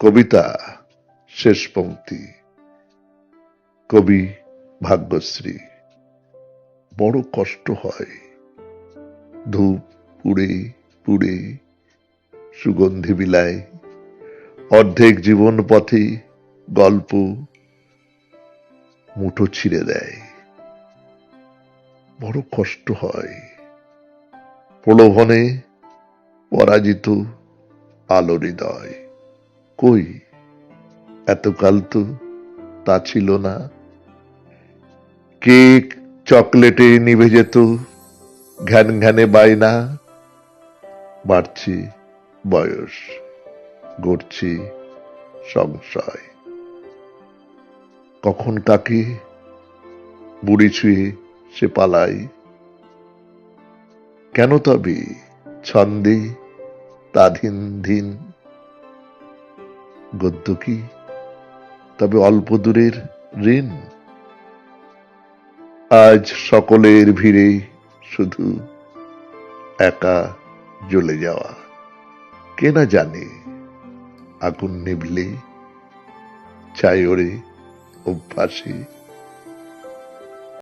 কবিতা শেষ পংক্তি। কবি ভাগ্যশ্রী, বড় কষ্ট হয়। ধূপ পুড়ে পুড়ে সুগন্ধি বিলায়। অর্ধেক জীবন পথে গল্প মুঠো ছিঁড়ে দেয়। বড় কষ্ট হয়। প্রলোভনে পরাজিত আলো হৃদয়। কই? এতকাল তো তা ছিল না। কেক চকলেটে নিভে যেত, ঘ্যান ঘ্যানে বায়না। বাড়ছে বয়স, গড়ছে সংশয়। কখন কাকে বুড়ি ছুঁয়ে সে পালাই কেন তবে ছন্দে তাধীন ধীন গদ্য কি? তবে অল্প দূরের ঋণ। আজ সকলের ভিড়ে শুধু একা জ্বলে যাওয়া। কে না জানে, আগুন নিভলে চাই ওরে অভ্যাসে